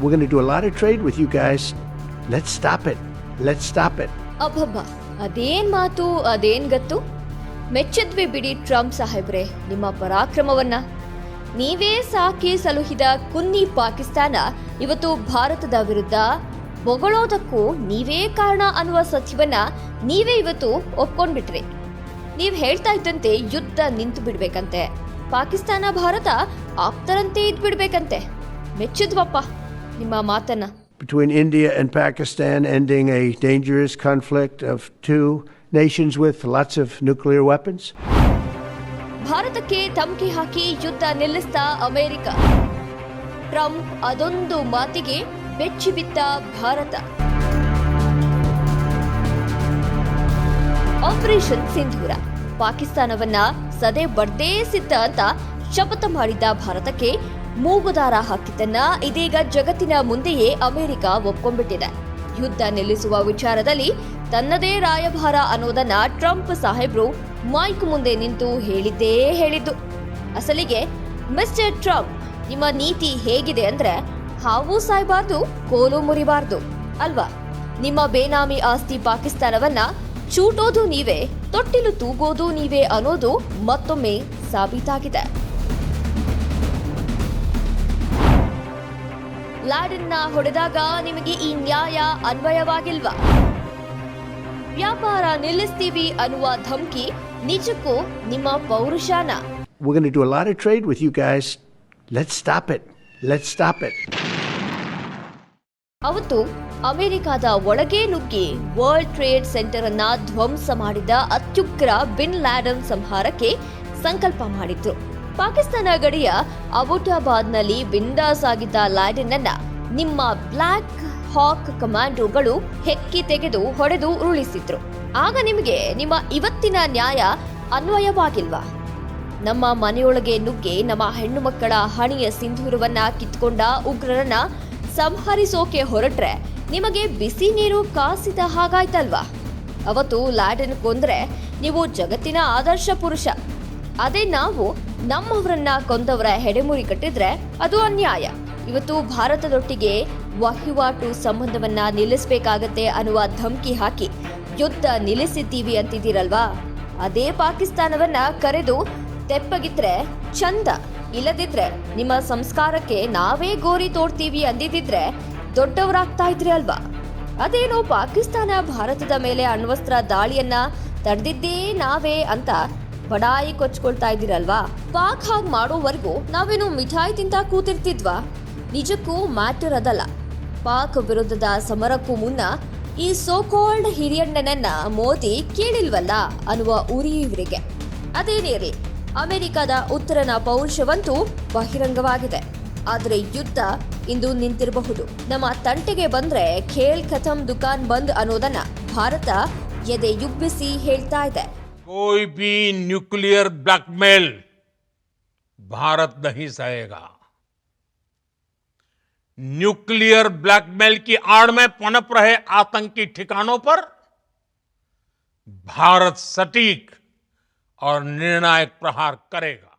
We're going to do a lot of trade with you guys. Let's stop it. Let's stop it. ಅಬ್ಬಬ್ಬ, ಅದೇನ್ ಮಾತು, ಅದೇನ್ ಗತ್ತು ಮೆಚ್ಚಿದ್ವಿ ಬಿಡಿ ಟ್ರಂಪ್ ಸಾಹೇಬ್ರೆ, ನಿಮ್ಮ ಪರಾಕ್ರಮವನ್ನ ನೀವೇ ಸಾಕಿ ಸಲುಹಿದ ಕುನ್ನಿ ಪಾಕಿಸ್ತಾನ ಇವತ್ತು ಭಾರತದ ವಿರುದ್ಧ ಬೊಗಳೋದಕ್ಕೂ ನೀವೇ ಕಾರಣ ಅನ್ನುವ ಸತ್ಯವನ್ನ ನೀವೇ ಇವತ್ತು ಒಪ್ಕೊಂಡ್ಬಿಟ್ರಿ ನೀವ್ ಹೇಳ್ತಾ ಇದ್ದಂತೆ ಯುದ್ಧ ನಿಂತು ಬಿಡ್ಬೇಕಂತೆ ಪಾಕಿಸ್ತಾನ ಭಾರತ ಆಪ್ತರಂತೆ ಇದ್ಬಿಡ್ಬೇಕಂತೆ ಮೆಚ್ಚಿದ್ವಪ್ಪ ನಿಮ್ಮ ಮಾತನ್ನ. Between India and Pakistan, ending a dangerous conflict of two nations with lots of nuclear weapons. ಭಾರತಕ್ಕೆ ಧಮಕಿ ಹಾಕಿ ಯುದ್ಧ ನಿಲ್ಲಿಸ್ತಾ ಅಮೆರಿಕ. ಟ್ರಂಪ್ ಅದೊಂದು ಮಾತಿಗೆ ಬೆಚ್ಚಿಬಿದ್ದ ಭಾರತ. ಆಪರೇಷನ್ ಸಿಂಧೂರ. ಪಾಕಿಸ್ತಾನವನ್ನ ಸದೆ ಬಡ್ದೇ ಸಿದ್ಧ ಅಂತ ಶಪಥ ಮಾಡಿದ್ದ ಭಾರತಕ್ಕೆ ಮೂಗುದಾರ ಹಾಕಿದ್ದನ್ನ ಇದೀಗ ಜಗತ್ತಿನ ಮುಂದೆಯೇ ಅಮೆರಿಕ ಒಪ್ಕೊಂಡ್ಬಿಟ್ಟಿದೆ. ಯುದ್ಧ ನಿಲ್ಲಿಸುವ ವಿಚಾರದಲ್ಲಿ ತನ್ನದೇ ರಾಯಭಾರ ಅನ್ನೋದನ್ನ ಟ್ರಂಪ್ ಸಾಹೇಬ್ರು ಮೈಕ್ ಮುಂದೆ ನಿಂತು ಹೇಳಿದ್ದೇ ಹೇಳಿದ್ದು. ಅಸಲಿಗೆ ಮಿಸ್ಟರ್ ಟ್ರಂಪ್ ನಿಮ್ಮ ನೀತಿ ಹೇಗಿದೆ ಅಂದ್ರೆ ಹಾವು ಸಾಯ್ಬಾರ್ದು, ಕೋಲು ಮುರಿಬಾರ್ದು ಅಲ್ವಾ? ನಿಮ್ಮ ಬೇನಾಮಿ ಆಸ್ತಿ ಪಾಕಿಸ್ತಾನವನ್ನ ಚೂಟೋದು ನೀವೇ, ತೊಟ್ಟಿಲು ತೂಗೋದು ನೀವೇ ಅನ್ನೋದು ಮತ್ತೊಮ್ಮೆ ಸಾಬೀತಾಗಿದೆ. ಲಾಡನ್ನ ಹೊಡೆದಾಗ ನಿಮಗೆ ಈ ನ್ಯಾಯ ಅನ್ವಯವಾಗಿಲ್ವಾ ವ್ಯಾಪಾರ ನಿಲ್ಲಿಸ್ತೀವಿ ಅನ್ನುವ ಧಮಕಿ ನಿಜಕ್ಕೂ ನಿಮ್ಮ ಪೌರುಷಾನ We're going to do a lot of trade with you guys. Let's stop it. Let's stop it. ಅವತ್ತು ಅಮೆರಿಕದ ಒಳಗೆ ನುಗ್ಗಿ ವರ್ಲ್ಡ್ ಟ್ರೇಡ್ ಸೆಂಟರ್ ಅನ್ನ ಧ್ವಂಸ ಮಾಡಿದ ಅತ್ಯುಗ್ರ ಬಿನ್ ಲ್ಯಾಡನ್ ಸಂಹಾರಕ್ಕೆ ಸಂಕಲ್ಪ ಮಾಡಿದ್ರು ಪಾಕಿಸ್ತಾನ ಗಡಿಯ ಅಬುಟಾಬಾದ್ನಲ್ಲಿ ಬಿಂದಾಸ್ ಆಗಿದ್ದ ಲ್ಯಾಡನ್ ನಿಮ್ಮ ಬ್ಲ್ಯಾಕ್ ಹಾಕ್ ಕಮಾಂಡೋಗಳು ಹೆಕ್ಕಿ ತೆಗೆದು ಹೊಡೆದು ಉರುಳಿಸಿದ್ರು. ಆಗ ನಿಮಗೆ ನಿಮ್ಮ ಇವತ್ತಿನ ನ್ಯಾಯ ಅನ್ವಯವಾಗಿಲ್ವಾ? ನಮ್ಮ ಮನೆಯೊಳಗೆ ನುಗ್ಗೆ ನಮ್ಮ ಹೆಣ್ಣು ಮಕ್ಕಳ ಹಣಿಯ ಸಿಂಧೂರವನ್ನ ಕಿತ್ಕೊಂಡ ಉಗ್ರರನ್ನ ಸಂಹರಿಸೋಕೆ ಹೊರಟ್ರೆ ನಿಮಗೆ ಬಿಸಿ ನೀರು ಕಾಸಿದ ಹಾಗಾಯ್ತಲ್ವಾ? ಅವತ್ತು ಲ್ಯಾಡನ್ ಕೊಂದ್ರೆ ನೀವು ಜಗತ್ತಿನ ಆದರ್ಶ ಪುರುಷ. ಅದೇ ನಾವು ನಮ್ಮವರನ್ನ ಕೊಂದವರ ಹೆಡೆಮುರಿ ಕಟ್ಟಿದ್ರೆ ಅದು ಅನ್ಯಾಯ. ಇವತ್ತು ಭಾರತದೊಟ್ಟಿಗೆ ವಹಿವಾಟು ಸಂಬಂಧವನ್ನ ನಿಲ್ಲಿಸಬೇಕಾಗತ್ತೆ ಅನ್ನುವ ಧಮಕಿ ಹಾಕಿ ಯುದ್ಧ ನಿಲ್ಲಿಸಿದ್ದೀವಿ ಅಂತಿದ್ದೀರಲ್ವಾ? ಅದೇ ಪಾಕಿಸ್ತಾನವನ್ನ ಕರೆದು ತೆಪ್ಪಗಿದ್ರೆ ಚಂದ. ಇಲ್ಲದಿದ್ರೆ ನಿಮ್ಮ ಸಂಸ್ಕಾರಕ್ಕೆ ನಾವೇ ಗೋರಿ ತೋಡ್ತೀವಿ ಅಂದಿದ್ದಿದ್ರೆ ದೊಡ್ಡವರಾಗ್ತಾ ಇದ್ರಿ ಅಲ್ವಾ? ಅದೇನೋ ಪಾಕಿಸ್ತಾನ ಭಾರತದ ಮೇಲೆ ಅಣ್ವಸ್ತ್ರ ದಾಳಿಯನ್ನ ತಡೆದಿದ್ದೇ ನಾವೇ ಅಂತ ಬಡಾಯಿ ಕೊಚ್ಕೊಳ್ತಾ ಇದ್ದೀರಲ್ವಾ? ಪಾಕ್ ಹಾಗ್ ಮಾಡೋವರೆಗೂ ನಾವೇನು ಮಿಠಾಯಿ ತಿಂತ ಕೂತಿರ್ತಿದ್ವಾ? ನಿಜಕ್ಕೂ ಮ್ಯಾಟರ್ ಅದಲ್ಲ. ಪಾಕ್ ವಿರುದ್ಧದ ಸಮರಕ್ಕೂ ಮುನ್ನ ಈ ಸೋಕಾಲ್ಡ್ ಹಿರಿಯಣ್ಣನನ್ನ ಮೋದಿ ಕೇಳಿಲ್ವಲ್ಲ ಅನ್ನುವ ಉರಿ ಇವರಿಗೆ. ಅದೇನೇರಿ ಅಮೆರಿಕದ ಉತ್ತರನ ಪೌರುಷವಂತೂ ಬಹಿರಂಗವಾಗಿದೆ. ಆದರೆ ಯುದ್ಧ ಇಂದು ನಿಂತಿರಬಹುದು. ನಮ್ಮ ತಂಟೆಗೆ ಬಂದ್ರೆ ಖೇಲ್ ಖತಮ್ ದುಕಾನ್ ಬಂದ್ ಅನ್ನೋದನ್ನ ಭಾರತ ಎದೆ ಯುಬ್ಬಿಸಿ ಹೇಳ್ತಾ ಇದೆ. कोई भी न्यूक्लियर ब्लैकमेल भारत नहीं सहेगा। न्यूक्लियर ब्लैकमेल की आड़ में पनप रहे आतंकी ठिकानों पर भारत सटीक और निर्णायक प्रहार करेगा।